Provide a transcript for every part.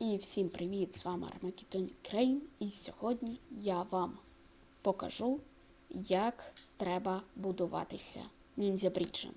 І всім привіт! З вами Армакітон Крейн. І сьогодні я вам покажу, як треба будуватися ніндзя бріджем.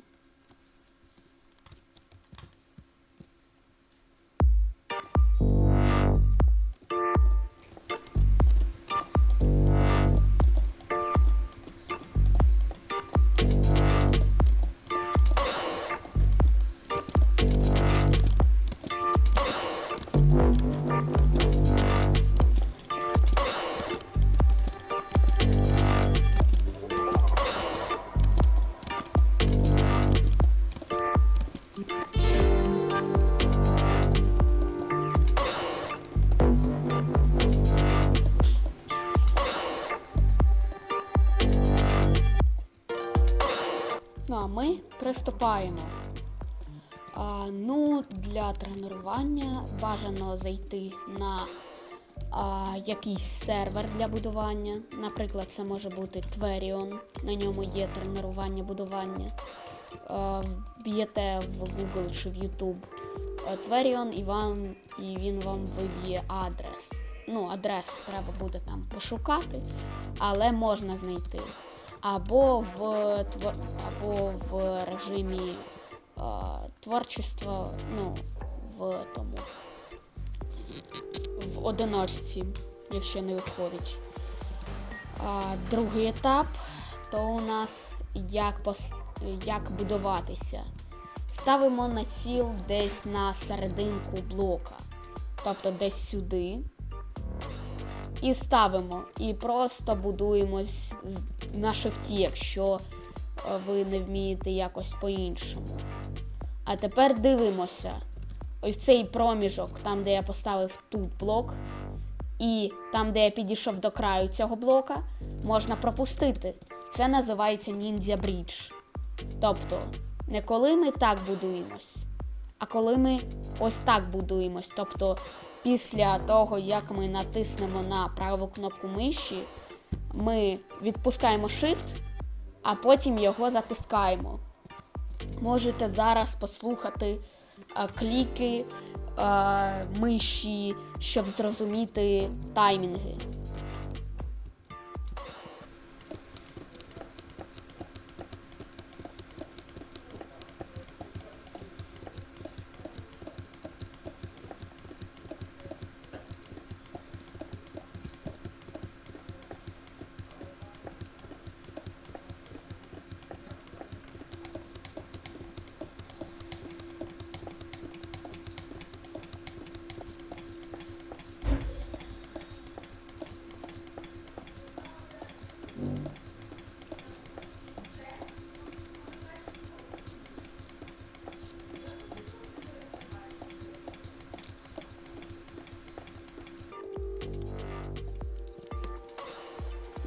А ми приступаємо. А, ну, для тренування бажано зайти на а, якийсь сервер для будування. Наприклад, це може бути Tverion, на ньому є тренування будування. Вб'єте в Google чи в YouTube Tverion і, вам, і він вам виб'є адрес. Ну, адрес треба буде там пошукати, але можна знайти. Або в, або в режимі е, творчества, ну, в тому. В одиночці, якщо не виходить. А, другий етап то у нас як, пос... як будуватися. Ставимо націл десь на серединку блока, тобто десь сюди. І ставимо. І просто будуємось на шифті, якщо е, ви не вмієте якось по-іншому. А тепер дивимося. Ось цей проміжок, там, де я поставив тут блок, і там, де я підійшов до краю цього блока, можна пропустити. Це називається Ninja Bridge. Тобто, не коли ми так будуємось, а коли ми ось так будуємось. Тобто, після того, як ми натиснемо на праву кнопку миші, ми відпускаємо Shift, а потім його затискаємо. Можете зараз послухати е, кліки е, миші, щоб зрозуміти таймінги.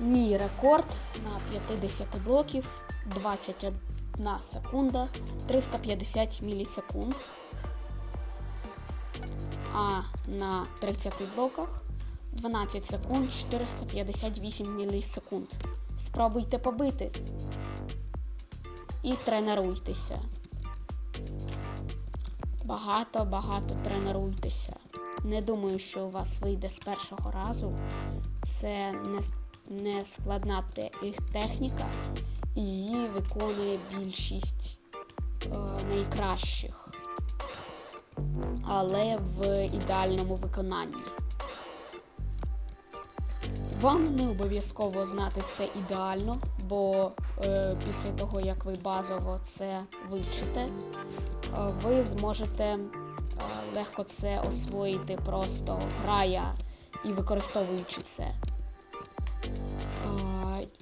Мій рекорд на 50 блоків 21 секунда 350 мілісекунд. А на 30 блоках 12 секунд 458 мілісекунд. Спробуйте побити і тренуйтеся. Багато-багато тренуйтеся. Не думаю, що у вас вийде з першого разу. Це не, не складна те- техніка, і її виконує більшість е, найкращих, але в ідеальному виконанні. Вам не обов'язково знати це ідеально, бо е, після того, як ви базово це вивчите, е, ви зможете е, легко це освоїти просто грая і використовуючи це.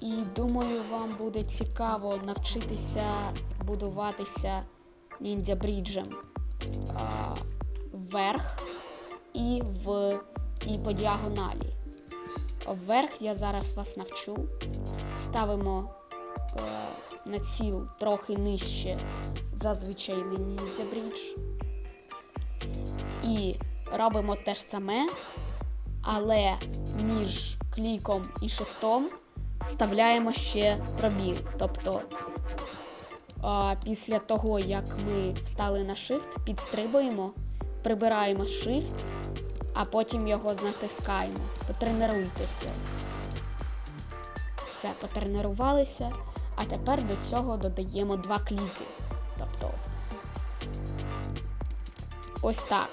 І думаю, вам буде цікаво навчитися будуватися ніндзя бріджем вверх і в і по діагоналі. Вверх я зараз вас навчу. Ставимо е, на ціл трохи нижче за звичайний ніндзя брідж. І робимо те ж саме, але між кліком і шифтом вставляємо ще пробіл. Тобто а, після того, як ми встали на shift, підстрибуємо, прибираємо shift а потім його натискаємо. Потренуйтеся. Все, потренувалися. А тепер до цього додаємо два кліки. Тобто. Ось так.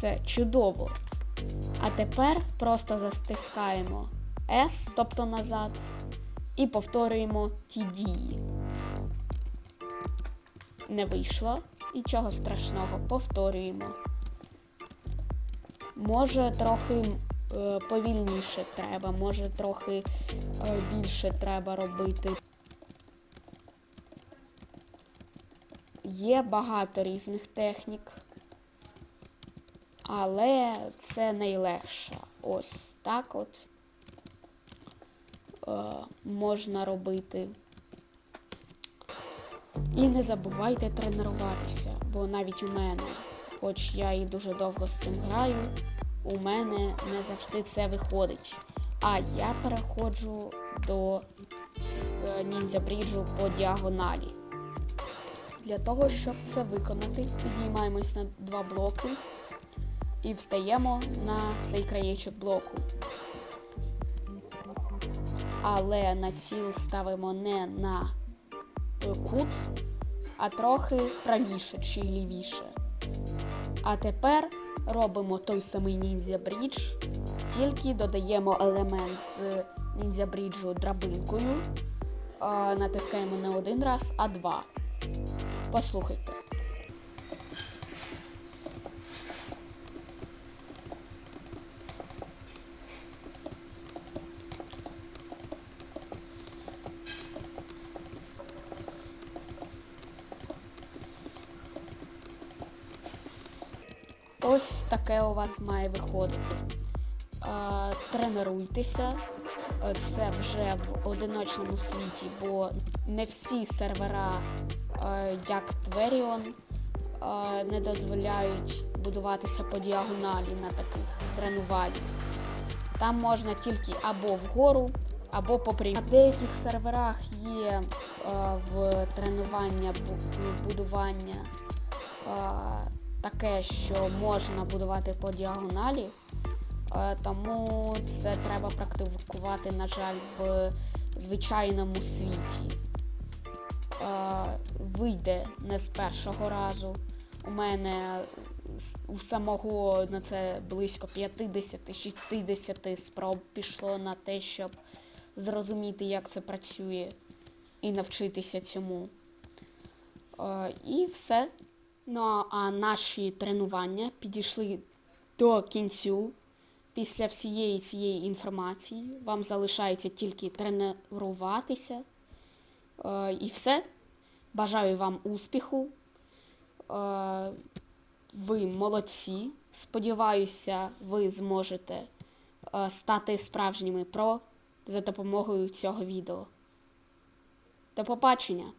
Це чудово. А тепер просто застискаємо S, тобто назад, і повторюємо ті дії. Не вийшло. Нічого страшного, повторюємо. Може трохи е, повільніше треба, може трохи е, більше треба робити. Є багато різних технік, але це найлегше. Ось так от е, можна робити. І не забувайте тренуватися, бо навіть у мене, хоч я і дуже довго з цим граю, у мене не завжди це виходить. А я переходжу до е, ніндзя бріджу по діагоналі. Для того, щоб це виконати, підіймаємось на два блоки і встаємо на цей краєчок блоку. Але на ціл ставимо не на е, кут, а трохи правіше чи лівіше. А тепер робимо той самий ніндзя брідж, тільки додаємо елемент з ніндзя бріджу драбинкою. Натискаємо не один раз, а два. Послухайте. Ось таке у вас має виходити. Тренуйтеся. Це вже в одиночному світі, бо не всі сервера, як Тверіон, не дозволяють будуватися по діагоналі на таких тренуваннях. Там можна тільки або вгору, або по прямій. На деяких серверах є в тренування будування таке, що можна будувати по діагоналі. Е, Тому це треба практикувати, на жаль, в звичайному світі. Е, Вийде не з першого разу. У мене у самого на це близько 50-60 спроб пішло на те, щоб зрозуміти, як це працює, і навчитися цьому. Е, І все. Ну а наші тренування підійшли до кінцю. Після всієї цієї інформації вам залишається тільки тренуватися. Е, і все. Бажаю вам успіху. Е, ви молодці. Сподіваюся, ви зможете е, стати справжніми про за допомогою цього відео. До побачення!